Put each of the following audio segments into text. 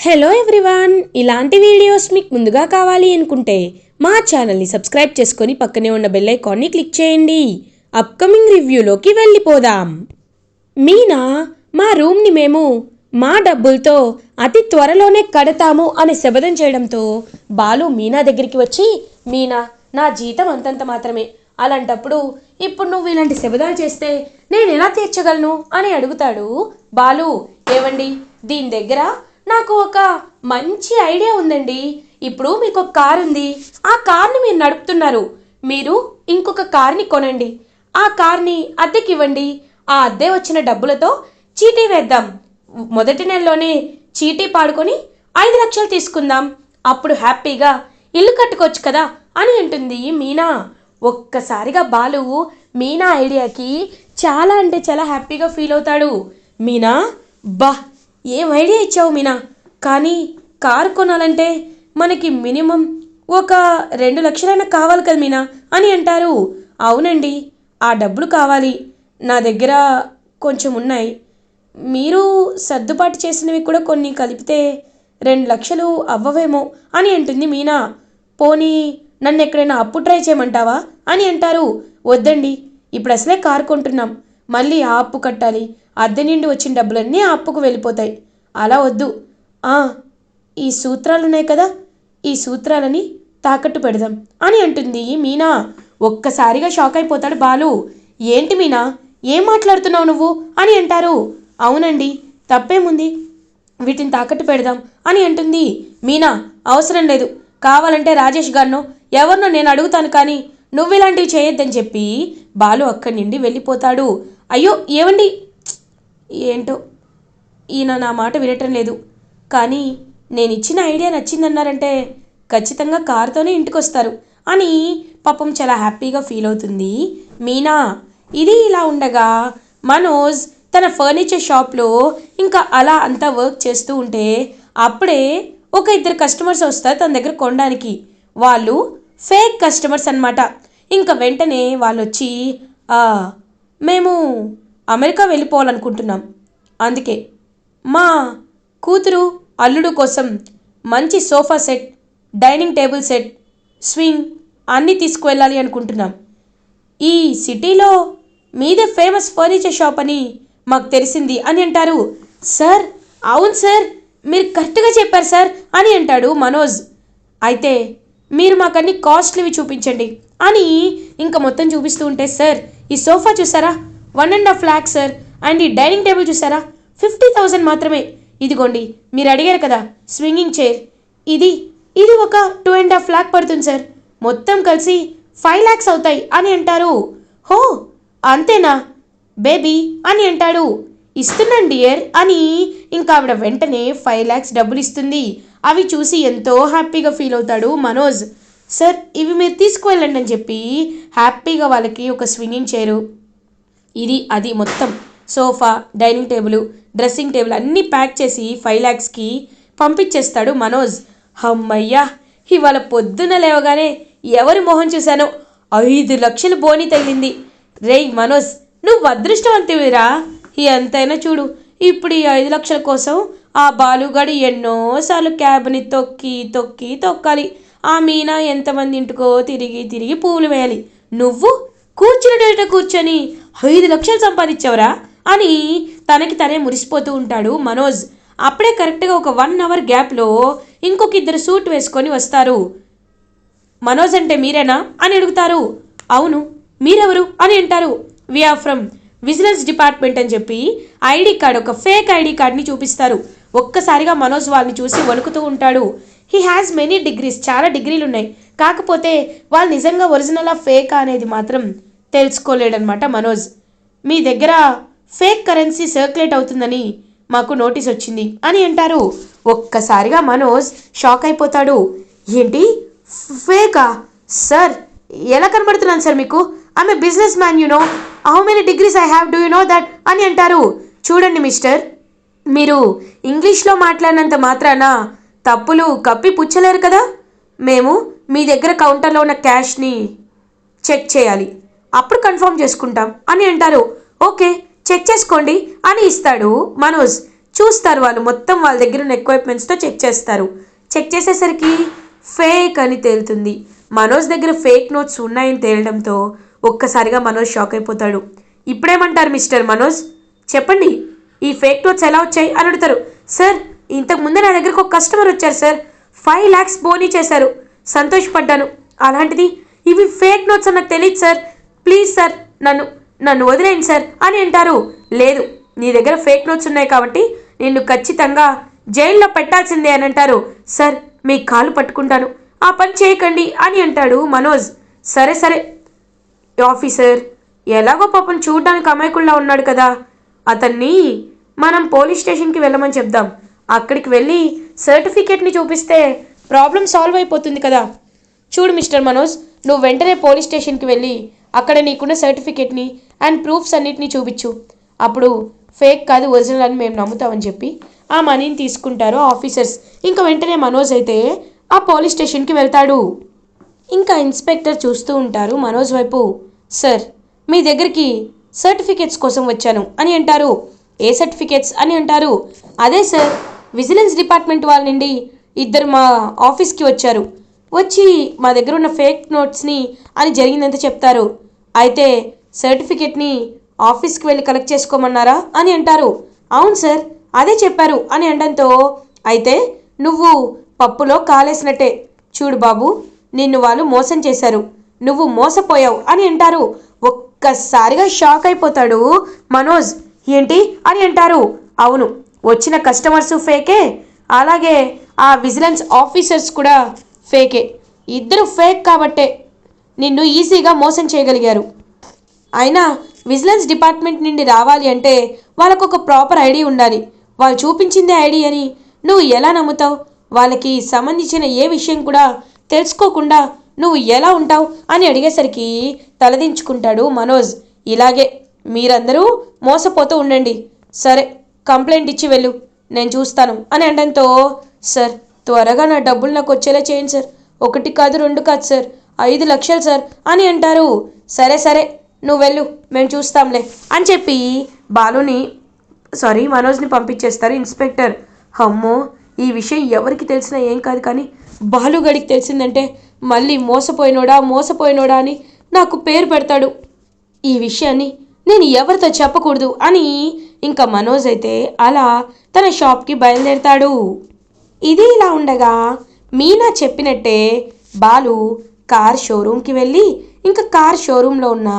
Hello everyone ఇలాంటి videos మీకు ముందుగా కావాలి అనుకుంటే మా ఛానల్ని సబ్స్క్రైబ్ చేసుకొని పక్కనే ఉన్న బెల్ ఐకాన్ని క్లిక్ చేయండి. అప్కమింగ్ రివ్యూలోకి వెళ్ళిపోదాం. మీనా మా రూమ్ని మేము మా డబ్బులతో అతి త్వరలోనే కడతాము అని శబదం చేయడంతో బాలు మీనా దగ్గరికి వచ్చి మీనా నా జీతం అంతంత మాత్రమే. అలాంటప్పుడు ఇప్పుడు నువ్వు ఇలాంటి శబదాలు చేస్తే నేను ఎలా తీర్చగలను? అని అడుగుతాడు బాలు. ఏవండి దీని దగ్గర నాకు ఒక మంచి ఐడియా ఉందండి. ఇప్పుడు మీకు ఒక కార్ ఉంది. ఆ కార్ని మీరు నడుపుతున్నారు. మీరు ఇంకొక కార్ని కొనండి. ఆ కార్ని అద్దెకి ఇవ్వండి ఆ అద్దె వచ్చిన డబ్బులతో చీటీ వేద్దాం. మొదటి నెలలోనే చీటీ పాడుకొని ఐదు లక్షలు తీసుకుందాం. అప్పుడు హ్యాపీగా ఇల్లు కట్టుకోవచ్చు కదా అని అంటుంది మీనా. ఒక్కసారిగా బాలు మీనా ఐడియాకి చాలా అంటే చాలా హ్యాపీగా ఫీల్ అవుతాడు. మీనా బా. ఏం ఐడియా ఇచ్చావు మీనా? కానీ కారు కొనాలంటే మనకి మినిమం ఒక రెండు లక్షలైనా కావాలి కదా మీనా అని అంటారు. అవునండి ఆ డబ్బులు కావాలి. నా దగ్గర కొంచెం ఉన్నాయి. మీరు సర్దుబాటు చేసినవి కూడా కొన్ని కలిపితే రెండు లక్షలు అవ్వవేమో అని అంటుంది మీనా. పోనీ నన్ను ఎక్కడైనా అప్పు ట్రై చేయమంటావా అని అంటారు. వద్దండి ఇప్పుడు అసలే కారు కొంటున్నాం. మళ్ళీ ఆ అప్పు కట్టాలి. అద్దె నుండి వచ్చిన డబ్బులన్నీ అప్పుకు వెళ్ళిపోతాయి. అలా వద్దు. ఆ ఈ సూత్రాలున్నాయి కదా? ఈ సూత్రాలని తాకట్టు పెడదాం అని అంటుంది మీనా. ఒక్కసారిగా షాక్ అయిపోతాడు బాలు. ఏంటి మీనా? ఏం మాట్లాడుతున్నావు నువ్వు అని అంటారు. అవునండి తప్పేముంది? వీటిని తాకట్టు పెడదాం అని అంటుంది మీనా. అవసరం లేదు. కావాలంటే రాజేష్ గారినో ఎవరినో నేను అడుగుతాను కానీ నువ్వు ఇలాంటివి చేయొద్దని చెప్పి బాలు అక్కడి నుండి వెళ్ళిపోతాడు. అయ్యో ఏమండి ఏంటో? ఈయన నా మాట వినటం లేదు. కానీ నేను ఇచ్చిన ఐడియా నచ్చిందన్నారంటే ఖచ్చితంగా కారుతోనే ఇంటికి వస్తారు అని పాపం చాలా హ్యాపీగా ఫీల్ అవుతుంది. మీనా ఇది ఇలా ఉండగా మనోజ్ తన ఫర్నిచర్ షాప్లో ఇంకా అలా అంతా వర్క్ చేస్తూ ఉంటే అప్పుడే ఒక ఇద్దరు కస్టమర్స్ వస్తారు తన దగ్గర కొనడానికి. వాళ్ళు ఫేక్ కస్టమర్స్ అన్నమాట. ఇంకా వెంటనే వాళ్ళు వచ్చి మేము అమెరికా వెళ్ళిపోవాలనుకుంటున్నాం. అందుకే మా కూతురు అల్లుడు కోసం మంచి sofa set dining table set swing అన్నీ తీసుకువెళ్ళాలి అనుకుంటున్నాం. ఈ సిటీలో మీదే ఫేమస్ ఫర్నిచర్ షాప్ అని మాకు తెలిసింది అని అంటారు. సార్ అవును సార్ మీరు కరెక్ట్గా చెప్పారు సార్ అని అంటాడు మనోజ్. అయితే మీరు మాకు అన్ని కాస్ట్లీవి చూపించండి అని ఇంకా మొత్తం చూపిస్తూ ఉంటే సార్ ఈ సోఫా చూసారా? One and half lakh sir and ఈ డైనింగ్ టేబుల్ చూసారా? ఫిఫ్టీ థౌజండ్ మాత్రమే. ఇదిగోండి మీరు అడిగారు కదా స్వింగింగ్ చైర్ ఇది ఇది ఒక టూ అండ్ హాఫ్ ల్యాక్ పడుతుంది సార్ మొత్తం కలిసి ఫైవ్ ల్యాక్స్ అవుతాయి అని అంటారు. హో అంతేనా? బేబీ అని అంటాడు. ఇస్తున్నాను డియర్ అని ఇంకా ఆవిడ వెంటనే ఫైవ్ ల్యాక్స్ డబ్బులు ఇస్తుంది. అవి చూసి ఎంతో హ్యాపీగా ఫీల్ అవుతాడు మనోజ్. సార్ ఇవి మీరు తీసుకువెళ్ళండి అని చెప్పి హ్యాపీగా వాళ్ళకి ఒక స్వింగింగ్ చైరు ఇది అది మొత్తం. Sofa dining table dressing table అన్నీ ప్యాక్ చేసి ఫైవ్ ల్యాక్స్కి పంపించేస్తాడు మనోజ్. హమ్మయ్యా! ఇవాళ పొద్దున లేవగానే ఎవరి మొహం చూశానో? ఐదు లక్షలు బోని తగిలింది. రేయ్ మనోజ్ నువ్వు అదృష్టవంతువిరా ఎంతైనా చూడు ఇప్పుడు ఈ ఐదు లక్షల కోసం ఆ బాలుగాడు ఎన్నోసార్లు క్యాబ్ని తొక్కి తొక్కి తొక్కాలి. ఆ మీనా ఎంతమంది ఇంటికో తిరిగి తిరిగి పూలు వేయాలి. నువ్వు కూర్చుని కూర్చొని ఐదు లక్షలు సంపాదించావరా అని తనకి తనే మురిసిపోతూ ఉంటాడు మనోజ్. అప్పుడే కరెక్ట్గా ఒక వన్ అవర్ గ్యాప్లో ఇంకొక ఇద్దరు సూట్ వేసుకొని వస్తారు. మనోజ్ అంటే మీరేనా అని అడుగుతారు. అవును మీరెవరు అని అంటారు. వీఆర్ ఫ్రమ్ విజిలెన్స్ డిపార్ట్మెంట్ అని చెప్పి ఐడి కార్డ్ ఒక ఫేక్ ఐడి కార్డ్ని చూపిస్తారు. ఒక్కసారిగా మనోజ్ వాళ్ళని చూసి వణుకుతూ ఉంటాడు. హీ హ్యాస్ మెనీ డిగ్రీస్ చాలా డిగ్రీలు ఉన్నాయి కాకపోతే వాళ్ళు నిజంగా ఒరిజినల్ ఫేక్ అనేది మాత్రం తెలుసుకోలేడనమాట మనోజ్. మీ దగ్గర ఫేక్ కరెన్సీ సర్క్యులేట్ అవుతుందని మాకు నోటీస్ వచ్చింది అని అంటారు. ఒక్కసారిగా మనోజ్ షాక్ అయిపోతాడు. ఏంటి? ఫేకా? సార్ ఎలా కనబడుతున్నాను సార్ మీకు? ఆమె businessman you know how many degrees I have do you know that అని అంటారు. చూడండి మిస్టర్ మీరు ఇంగ్లీష్లో మాట్లాడినంత మాత్రాన తప్పులు కప్పి పుచ్చలేరు కదా? మేము మీ దగ్గర కౌంటర్లో ఉన్న క్యాష్ని చెక్ చేయాలి. అప్పుడు కన్ఫర్మ్ చేసుకుంటాం అని అంటారు. ఓకే చెక్ చేసుకోండి అని ఇస్తాడు మనోజ్. చూస్తారు వాళ్ళు మొత్తం వాళ్ళ దగ్గర ఉన్న ఎక్విప్మెంట్స్తో చెక్ చేస్తారు. చెక్ చేసేసరికి ఫేక్ అని తేలుతుంది. మనోజ్ దగ్గర ఫేక్ నోట్స్ ఉన్నాయని తేలడంతో ఒక్కసారిగా మనోజ్ షాక్ అయిపోతాడు. ఇప్పుడేమంటారు మిస్టర్ మనోజ్? చెప్పండి ఈ ఫేక్ నోట్స్ ఎలా వచ్చాయి అని అడుగుతారు. సార్ ఇంతకు ముందే నా దగ్గరకు ఒక కస్టమర్ వచ్చారు సార్. ఫైవ్ ల్యాక్స్ బోనీ చేశారు. సంతోషపడ్డాను. అలాంటిది ఇవి ఫేక్ నోట్స్ అని నాకు తెలియదు సార్. ప్లీజ్ సార్ నన్ను నన్ను వదిలేయండి సార్ అని అంటారు. లేదు నీ దగ్గర ఫేక్ నోట్స్ ఉన్నాయి కాబట్టి నిన్ను ఖచ్చితంగా జైల్లో పెట్టాల్సిందే అని అంటారు. సార్ మీ కాలు పట్టుకుంటాను. ఆ పని చేయకండి అని అంటాడు మనోజ్. సరే సరే. ఆఫీసర్ ఎలాగో పాపం చూడడానికి అమాయకుల్లా ఉన్నాడు కదా. అతన్ని మనం పోలీస్ స్టేషన్కి వెళ్ళమని చెప్దాం. అక్కడికి వెళ్ళి సర్టిఫికేట్ని చూపిస్తే ప్రాబ్లం సాల్వ్ అయిపోతుంది కదా. చూడు మిస్టర్ మనోజ్ నువ్వు వెంటనే పోలీస్ స్టేషన్కి వెళ్ళి అక్కడ నీకున్న సర్టిఫికేట్ని అండ్ ప్రూఫ్స్ అన్నిటినీ చూపించు. అప్పుడు ఫేక్ కాదు ఒరిజినల్ అని మేము నమ్ముతామని చెప్పి ఆ మనీని తీసుకుంటారు ఆఫీసర్స్. ఇంకా వెంటనే మనోజ్ అయితే ఆ పోలీస్ స్టేషన్కి వెళ్తాడు. ఇంకా ఇన్స్పెక్టర్ చూస్తూ ఉంటారు మనోజ్ వైపు. సార్ మీ దగ్గరికి సర్టిఫికేట్స్ కోసం వచ్చాను అని అంటారు. ఏ సర్టిఫికేట్స్? అని అంటారు. అదే సార్ విజిలెన్స్ డిపార్ట్మెంట్ వాళ్ళ నుండి ఇద్దరు మా ఆఫీస్కి వచ్చారు. వచ్చి మా దగ్గర ఉన్న ఫేక్ నోట్స్ని అని జరిగిందంత చెప్తారు. అయితే సర్టిఫికెట్ని ఆఫీస్కి వెళ్ళి కలెక్ట్ చేసుకోమన్నారా అని అంటారు. అవును సార్ అదే చెప్పారు అని అనడంతో అయితే నువ్వు పప్పులో కాలేసినట్టే. చూడు బాబు నిన్ను వాళ్ళు మోసం చేశారు. నువ్వు మోసపోయావు అని అంటారు. ఒక్కసారిగా షాక్ అయిపోతాడు మనోజ్. ఏంటి అని అంటారు. అవును వచ్చిన కస్టమర్స్ ఫేకే అలాగే ఆ విజిలెన్స్ ఆఫీసర్స్ కూడా ఫేకే. ఇద్దరు ఫేక్ కాబట్టే నిన్ను ఈజీగా మోసం చేయగలిగారు. అయినా విజిలెన్స్ డిపార్ట్మెంట్ నుండి రావాలి అంటే వాళ్ళకు ఒక ప్రాపర్ ఐడి ఉండాలి. వాళ్ళు చూపించిందే ఐడి అని నువ్వు ఎలా నమ్ముతావు? వాళ్ళకి సంబంధించిన ఏ విషయం కూడా తెలుసుకోకుండా నువ్వు ఎలా ఉంటావు అని అడిగేసరికి తలదించుకుంటాడు మనోజ్. ఇలాగే మీరందరూ మోసపోతూ ఉండండి. సరే కంప్లైంట్ ఇచ్చి వెళ్ళు. నేను చూస్తాను అని అనడంతో సార్ త్వరగా నా డబ్బులు నాకు వచ్చేలా చేయండి సార్. ఒకటి కాదు రెండు కాదు సార్. ఐదు లక్షలు సార్ అని అంటారు. సరే సరే నువ్వు వెళ్ళు మేము చూస్తాంలే అని చెప్పి బాలుని సారీ మనోజ్ని పంపించేస్తారు ఇన్స్పెక్టర్. అమ్మో ఈ విషయం ఎవరికి తెలిసినా ఏం కాదు కానీ బాలుగడికి తెలిసిందంటే మళ్ళీ మోసపోయినోడా మోసపోయినోడా అని నాకు పేరు పెడతాడు. ఈ విషయాన్ని నేను ఎవరితో చెప్పకూడదు అని ఇంకా మనోజ్ అయితే అలా తన షాప్కి బయలుదేరతాడు. ఇది ఇలా ఉండగా మీనా చెప్పినట్టే బాలు కార్ షోరూమ్కి వెళ్ళి ఇంకా కార్ షోరూంలో ఉన్న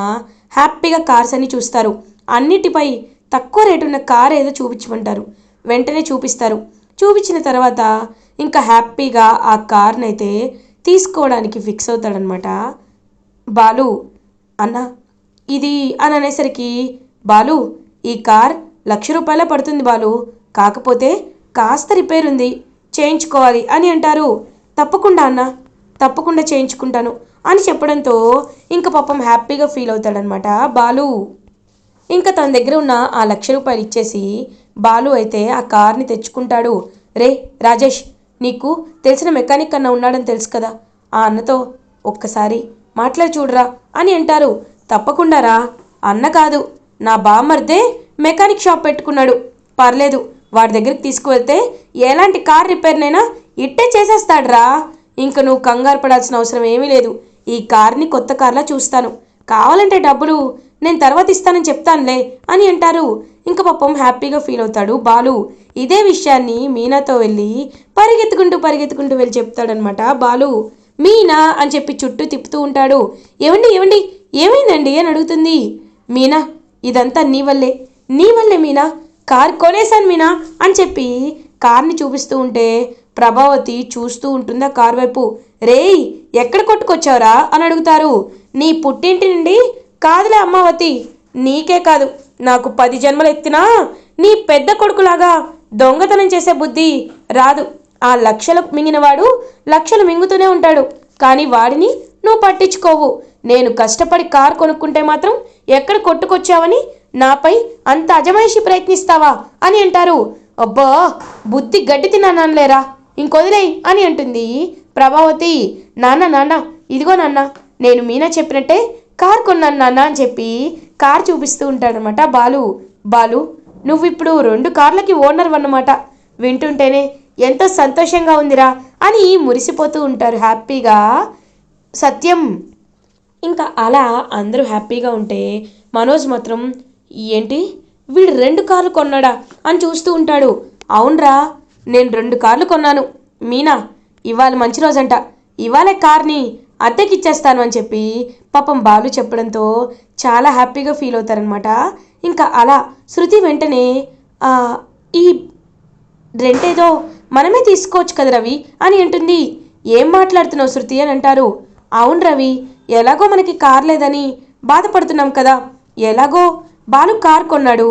హ్యాపీగా కార్స్ అని చూస్తారు. అన్నిటిపై తక్కువ రేటు ఉన్న కార్ ఏదో చూపించమంటారు. వెంటనే చూపిస్తారు. చూపించిన తర్వాత ఇంకా హ్యాపీగా ఆ కార్ని అయితే తీసుకోవడానికి ఫిక్స్ అవుతాడనమాట బాలు అన్న ఇది అని అనేసరికి బాలు ఈ కార్ లక్ష రూపాయలే పడుతుంది బాలు. కాకపోతే కాస్త రిపేర్ ఉంది. చేయించుకోవాలి అని అంటారు. తప్పకుండా అన్న తప్పకుండా చేయించుకుంటాను అని చెప్పడంతో ఇంకా పాపం హ్యాపీగా ఫీల్ అవుతాడనమాట బాలు. ఇంకా తన దగ్గర ఉన్న ఆ లక్ష రూపాయలు ఇచ్చేసి బాలు అయితే ఆ కార్ని తెచ్చుకుంటాడు. రే రాజేష్ నీకు తెలిసిన మెకానిక్ అన్న ఉన్నాడని తెలుసు కదా. ఆ అన్నతో ఒక్కసారి మాట్లాడి చూడరా అని అంటారు. తప్పకుండా రా. అన్న కాదు నా బామ్మర్దే మెకానిక్ షాప్ పెట్టుకున్నాడు. పర్లేదు వాడి దగ్గరికి తీసుకువెళ్తే ఎలాంటి కార్ రిపేర్నైనా ఇట్టే చేసేస్తాడ్రా. ఇంక నువ్వు కంగారు పడాల్సిన అవసరం ఏమీ లేదు. ఈ కార్ని కొత్త కార్లా చూస్తాను. కావాలంటే డబ్బులు నేను తర్వాత ఇస్తానని చెప్తానులే అని అంటారు. ఇంకా పాపం హ్యాపీగా ఫీల్ అవుతాడు బాలు. ఇదే విషయాన్ని మీనాతో వెళ్ళి పరిగెత్తుకుంటూ పరిగెత్తుకుంటూ వెళ్ళి చెప్తాడనమాట బాలు. మీనా అని చెప్పి చుట్టూ తిప్పుతూ ఉంటాడు. ఏమండి ఏమండి ఏమైందండి? అని అడుగుతుంది. మీనా ఇదంతా నీ వల్లే. నీ వల్లే మీనా? కార్ కొనేశాను మీనా అని చెప్పి కార్ని చూపిస్తూ ఉంటే ప్రభావతి చూస్తూ ఉంటుంది ఆ కార్ వైపు. రేయ్ ఎక్కడ కొట్టుకొచ్చావురా? అని అడుగుతారు. నీ పుట్టింటి నుండి కాదులే అమ్మావతి నీకే కాదు. నాకు పది జన్మలు ఎత్తినా నీ పెద్ద కొడుకులాగా దొంగతనం చేసే బుద్ధి రాదు. ఆ లక్షలు మింగినవాడు లక్షలు మింగుతూనే ఉంటాడు. కానీ వాడిని నువ్వు పట్టించుకోవు. నేను కష్టపడి కారు కొనుక్కుంటే మాత్రం ఎక్కడ కొట్టుకొచ్చావని నాపై అంత అజమాయిషి ప్రయత్నిస్తావా అని అంటారు. అబ్బా బుద్ధి గడ్డి తిన్నానలేరా ఇంకొదిలేయ్ అని అంటుంది ప్రభావతి. నాన్న నాన్న ఇదిగో నాన్న నేను మీనా చెప్పినట్టే కార్ కొన్నాను నాన్న అని చెప్పి కార్ చూపిస్తూ ఉంటాడనమాట బాలు. బాలు నువ్వు ఇప్పుడు రెండు కార్లకి ఓనర్ అన్నమాట వింటుంటేనే ఎంతో సంతోషంగా ఉందిరా అని మురిసిపోతూ ఉంటారు హ్యాపీగా. సత్యం ఇంకా అలా అందరూ హ్యాపీగా ఉంటే మనోజ్ మాత్రం ఏంటి? వీడు రెండు కార్లు కొన్నాడా అని చూస్తూ ఉంటాడు. అవునరా నేను రెండు కార్లు కొన్నాను. మీనా ఇవాళ మంచి రోజంట. ఇవాళే కార్ని అద్దెకిచ్చేస్తాను అని చెప్పి పాపం బాలు చెప్పడంతో చాలా హ్యాపీగా ఫీల్ అవుతారనమాట ఇంకా అలా శృతి వెంటనే ఈ రెంట్ ఏదో మనమే తీసుకోవచ్చు కదా రవి అని అంటుంది. ఏం మాట్లాడుతున్నావు శృతి అని అంటారు. అవును రవి ఎలాగో మనకి కార్ లేదని బాధపడుతున్నాం కదా. ఎలాగో బాలు కార్ కొన్నాడు.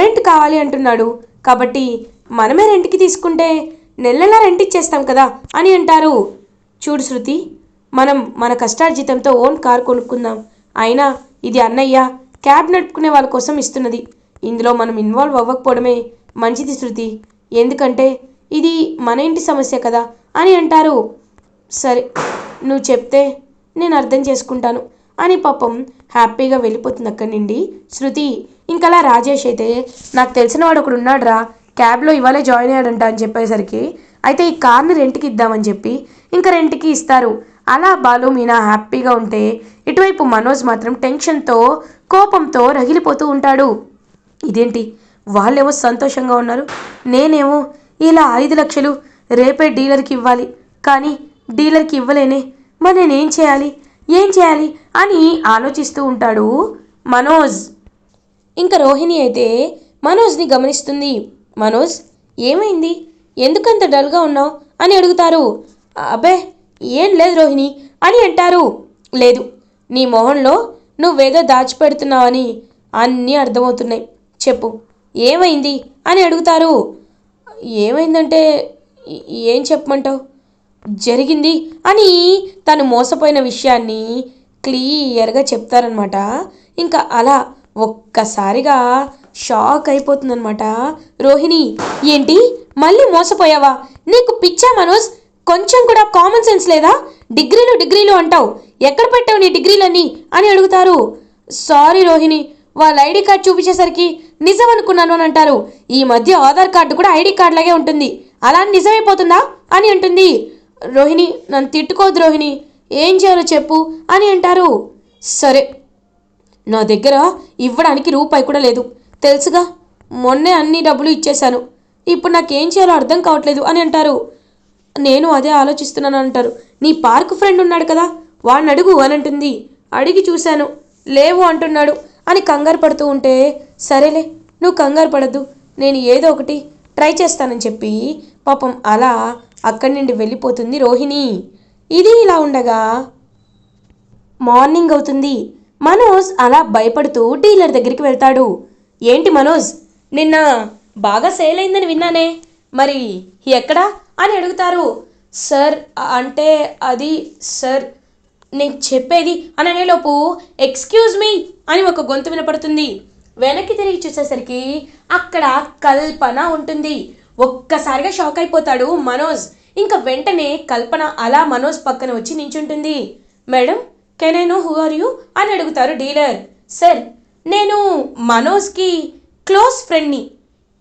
రెంట్ కావాలి అంటున్నాడు. కాబట్టి మనమే రెంట్కి తీసుకుంటే నెలలా రెంట్ ఇచ్చేస్తాం కదా అని అంటారు. చూడు శృతి మనం మన కష్టార్జితంతో ఓన్ కార్ కొనుక్కుందాం. అయినా ఇది అన్నయ్య క్యాబ్ నడుపుకునే వాళ్ళ కోసం ఇస్తున్నది. ఇందులో మనం ఇన్వాల్వ్ అవ్వకపోవడమే మంచిది శృతి. ఎందుకంటే ఇది మన ఇంటి సమస్య కదా అని అంటారు. సరే నువ్వు చెప్తే నేను అర్థం చేసుకుంటాను అని పాపం హ్యాపీగా వెళ్ళిపోతుంది అక్కడి నుండి. శృతి ఇంకలా రాజేష్ అయితే నాకు తెలిసిన వాడు ఒకడు ఉన్నాడురా క్యాబ్లో ఇవాళే జాయిన్ అయ్యాడంట అని చెప్పేసరికి అయితే ఈ కార్ని రెంట్కి ఇద్దామని చెప్పి ఇంకా రెంట్కి ఇస్తారు. అలా బాలు మీనా హ్యాపీగా ఉంటే ఇటువైపు మనోజ్ మాత్రం టెన్షన్తో కోపంతో రగిలిపోతూ ఉంటాడు. ఇదేంటి? వాళ్ళేమో సంతోషంగా ఉన్నారు. నేనేమో ఇలా ఐదు లక్షలు రేపే డీలర్కి ఇవ్వాలి. కానీ డీలర్కి ఇవ్వలేనే. మరి నేనేం చేయాలి? ఏం చేయాలి అని ఆలోచిస్తూ ఉంటాడు మనోజ్. ఇంకా రోహిణి అయితే మనోజ్ని గమనిస్తుంది. మనోజ్ ఏమైంది? ఎందుకంత డల్గా ఉన్నావు? అని అడుగుతారు. అబ్బే ఏం లేదు రోహిణి అని అంటారు. లేదు నీ మొహంలో నువ్వేదో దాచిపెడుతున్నావని అన్నీ అర్థమవుతున్నాయి. చెప్పు ఏమైంది? అని అడుగుతారు. ఏమైందంటే ఏం చెప్పమంటావు? జరిగింది అని తను మోసపోయిన విషయాన్ని క్లియర్గా చెప్తారనమాట ఇంకా అలా ఒక్కసారిగా షాక్ అయిపోతుందనమాట రోహిణి ఏంటి? మళ్ళీ మోసపోయావా? నీకు పిచ్చా మనోజ్? కొంచెం కూడా కామన్ సెన్స్ లేదా? డిగ్రీలు డిగ్రీలు అంటావు. ఎక్కడ పెట్టావు నీ డిగ్రీలన్నీ? అని అడుగుతారు. సారీ రోహిణి వాళ్ళ ఐడి కార్డ్ చూపించేసరికి నిజం అనుకున్నాను అని అంటారు. ఈ మధ్య ఆధార్ కార్డు కూడా ఐడి కార్డ్ లాగే ఉంటుంది. అలా అని నిజమైపోతుందా? అని అంటుంది. రోహిణి నన్ను తిట్టుకోవద్దు రోహిణి. ఏం చేయాలో చెప్పు అని అంటారు. సరే. నా దగ్గర ఇవ్వడానికి రూపాయి కూడా లేదు. తెలుసుగా? మొన్నే అన్ని డబ్బులు ఇచ్చేశాను. ఇప్పుడు నాకేం చేయాలో అర్థం కావట్లేదు అని అంటారు. నేను అదే ఆలోచిస్తున్నాను అంటారు. నీ పార్క్ ఫ్రెండ్ ఉన్నాడు కదా? వాడిని అడుగు అని అంటుంది. అడిగి చూశాను. లేవు అంటున్నాడు అని కంగారు పడుతూ ఉంటే సరేలే నువ్వు కంగారు పడద్దు. నేను ఏదో ఒకటి ట్రై చేస్తానని చెప్పి పాపం అలా అక్కడి నుండి వెళ్ళిపోతుంది రోహిణి. ఇది ఇలా ఉండగా మార్నింగ్ అవుతుంది. మనోజ్ అలా భయపడుతూ డీలర్ దగ్గరికి వెళ్తాడు. ఏంటి మనోజ్? నిన్న బాగా సేల్ అయిందని విన్నానే. మరి ఎక్కడా అని అడుగుతారు. సార్ అంటే అది సార్ నేను చెప్పేది అని అనేలోపు ఎక్స్క్యూజ్ మీ అని ఒక గొంతు వినపడుతుంది. వెనక్కి తిరిగి చూసేసరికి అక్కడ కల్పన ఉంటుంది. ఒక్కసారిగా షాక్ అయిపోతాడు మనోజ్. ఇంకా వెంటనే కల్పన అలా మనోజ్ పక్కన వచ్చి నించుంటుంది. Madam can I know who are you? అని అడుగుతారు డీలర్. సార్ నేను మనోజ్కి క్లోజ్ ఫ్రెండ్ని.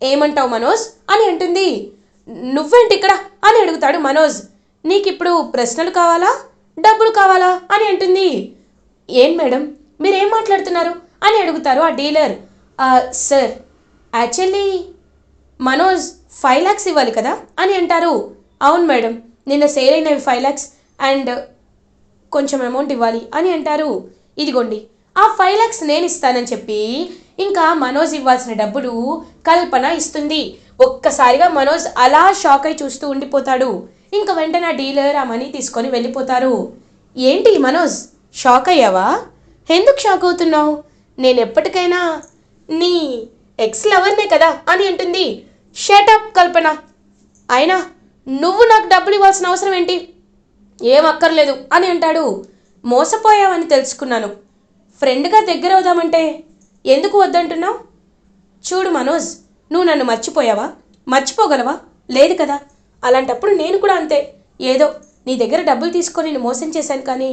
ఏమంటావు మనోజ్? అని అంటుంది. నువ్వేంటి ఇక్కడ? అని అడుగుతాడు మనోజ్. నీకిప్పుడు ప్రశ్నలు కావాలా? డబ్బులు కావాలా? అని అంటుంది. ఏం మేడం మీరేం మాట్లాడుతున్నారు? అని అడుగుతారు ఆ dealer. Sir actually Manoj five lakhs ఇవ్వాలి కదా అని అంటారు. అవును మేడం నిన్న సేల్ అయినవి ఫైవ్ ల్యాక్స్ అండ్ కొంచెం అమౌంట్ ఇవ్వాలి అని అంటారు. ఇదిగోండి ఆ ఫైవ్ ల్యాక్స్ నేను ఇస్తానని చెప్పి ఇంకా మనోజ్ ఇవ్వాల్సిన డబ్బులు కల్పన ఇస్తుంది. ఒక్కసారిగా మనోజ్ అలా షాక్ అయి చూస్తూ ఉండిపోతాడు. ఇంకా వెంటనే డీలర్ ఆ మనీ తీసుకొని వెళ్ళిపోతారు. ఏంటి మనోజ్ షాక్ అయ్యావా? ఎందుకు షాక్ అవుతున్నావు? నేను ఎప్పటికైనా నీ ఎక్స్ లవర్నే కదా అని అంటుంది. Shut up Kalpana. అయినా నువ్వు నాకు డబ్బులు ఇవ్వాల్సిన అవసరం ఏంటి? ఏం అక్కర్లేదు అని అంటాడు. మోసపోయావని తెలుసుకున్నాను. ఫ్రెండ్గా దగ్గర అవుదామంటే ఎందుకు వద్దంటున్నావు? చూడు మనోజ్ నువ్వు నన్ను మర్చిపోయావా? మర్చిపోగలవా? లేదు కదా. అలాంటప్పుడు నేను కూడా అంతే. ఏదో నీ దగ్గర డబ్బులు తీసుకొని నేను మోసం చేశాను కానీ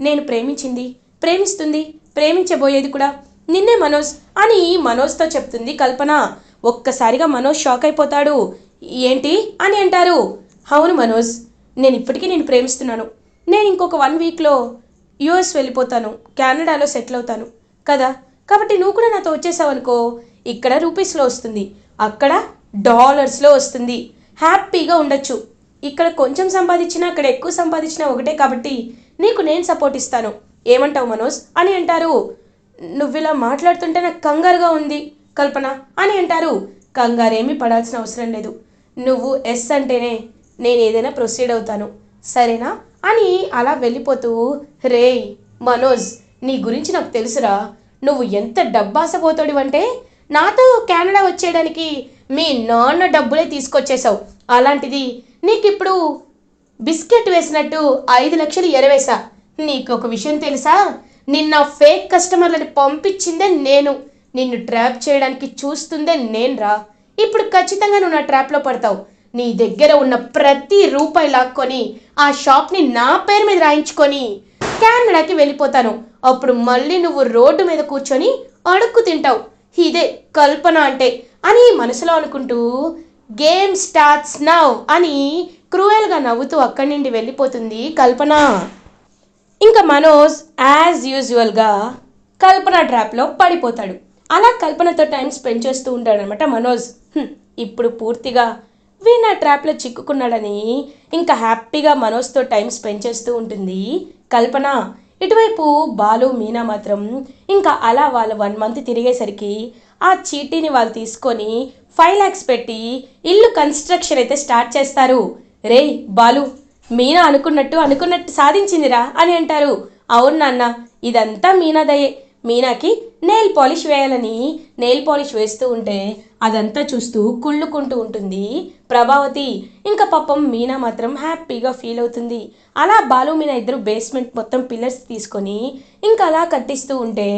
నేను ప్రేమించింది ప్రేమిస్తుంది ప్రేమించబోయేది కూడా నిన్నే మనోజ్ అని మనోజ్తో చెప్తుంది కల్పన. ఒక్కసారిగా మనోజ్ షాక్ అయిపోతాడు. ఏంటి అని అంటారు. అవును మనోజ్ నేను ఇప్పటికీ నేను ప్రేమిస్తున్నాను. నేను ఇంకొక వన్ వీక్లో యుఎస్ వెళ్ళిపోతాను. కెనడాలో సెటిల్ అవుతాను. కదా? కాబట్టి నువ్వు కూడా నాతో వచ్చేసావు అనుకో. ఇక్కడ రూపీస్లో వస్తుంది. అక్కడ డాలర్స్లో వస్తుంది. హ్యాపీగా ఉండొచ్చు. ఇక్కడ కొంచెం సంపాదించినా అక్కడ ఎక్కువ సంపాదించినా ఒకటే కాబట్టి నీకు నేను సపోర్ట్ ఇస్తాను. ఏమంటావు మనోజ్? అని అంటారు. నువ్వు ఇలా మాట్లాడుతుంటే నాకు కంగారుగా ఉంది. కల్పన అని అంటారు. కంగారేమీ పడాల్సిన అవసరం లేదు. నువ్వు ఎస్ అంటేనే నేను ఏదైనా ప్రొసీడ్ అవుతాను. సరేనా? అని అలా వెళ్ళిపోతూ రే మనోజ్ నీ గురించి నాకు తెలుసురా. నువ్వు ఎంత డబ్బాసపోతాడివంటే నాతో కెనడా వచ్చేయడానికి మీ నాన్న డబ్బులే తీసుకొచ్చేసావు అలాంటిది నీకిప్పుడు బిస్కెట్ వేసినట్టు ఐదు లక్షలు ఎరవేశా. నీకు ఒక విషయం తెలుసా? నిన్న ఫేక్ కస్టమర్లని పంపించిందే నేను. నిన్ను ట్రాప్ చేయడానికి చూస్తుందే నేనురా. ఇప్పుడు ఖచ్చితంగా నువ్వు నా ట్రాప్లో పడతావు. నీ దగ్గర ఉన్న ప్రతి రూపాయి లాక్కొని ఆ షాప్ని నా పేరు మీద రాయించుకొని కెనడాకి వెళ్ళిపోతాను. అప్పుడు మళ్ళీ నువ్వు రోడ్డు మీద కూర్చొని అడుక్కు తింటావు. ఇదే కల్పన అంటే అని మనసులో అనుకుంటూ గేమ్ స్టార్ట్స్ నౌ అని క్రూయల్గా నవ్వుతూ అక్కడి నుండి వెళ్ళిపోతుంది కల్పన. ఇంకా మనోజ్ యాజ్ యూజువల్గా కల్పన ట్రాప్లో పడిపోతాడు. అలా కల్పనతో టైం స్పెండ్ చేస్తూ ఉంటాడనమాట మనోజ్. ఇప్పుడు పూర్తిగా వీణ ట్రాప్లో చిక్కుకున్నాడని ఇంకా హ్యాపీగా మనోజ్తో టైం స్పెండ్ చేస్తూ ఉంటుంది. కల్పన ఇటువైపు బాలు మీనా మాత్రం ఇంకా అలా వాళ్ళు వన్ మంత్ తిరిగేసరికి ఆ చీటీని వాళ్ళు తీసుకొని ఫైవ్ ల్యాక్స్ పెట్టి ఇల్లు కన్స్ట్రక్షన్ అయితే స్టార్ట్ చేస్తారు. రేయ్ బాలు మీనా అనుకున్నట్టు అనుకున్నట్టు సాధించిందిరా అని అంటారు. అవును నాన్న ఇదంతా మీనా దయే మీనాకి నెయిల్ పాలిష్ వేయాలని నెయిల్ పాలిష్ వేస్తూ ఉంటే అదంతా చూస్తూ కుళ్ళుకుంటూ ఉంటుంది. ప్రభావతి ఇంకా పాపం మీనా మాత్రం హ్యాపీగా ఫీల్ అవుతుంది. అలా బాలు మీనా ఇద్దరు బేస్మెంట్ మొత్తం పిల్లర్స్ తీసుకొని ఇంకా అలా కట్టిస్తూ ఉంటే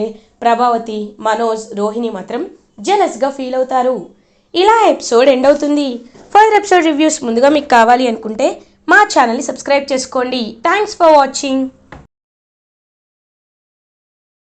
ప్రభావతి మనోజ్ రోహిణి మాత్రం జెలస్గా ఫీల్ అవుతారు. ఇలా ఎపిసోడ్ ఎండ్ అవుతుంది. ఫర్దర్ ఎపిసోడ్ రివ్యూస్ ముందుగా మీకు కావాలి అనుకుంటే మా ఛానల్ని సబ్స్క్రైబ్ చేసుకోండి. Thanks for watching.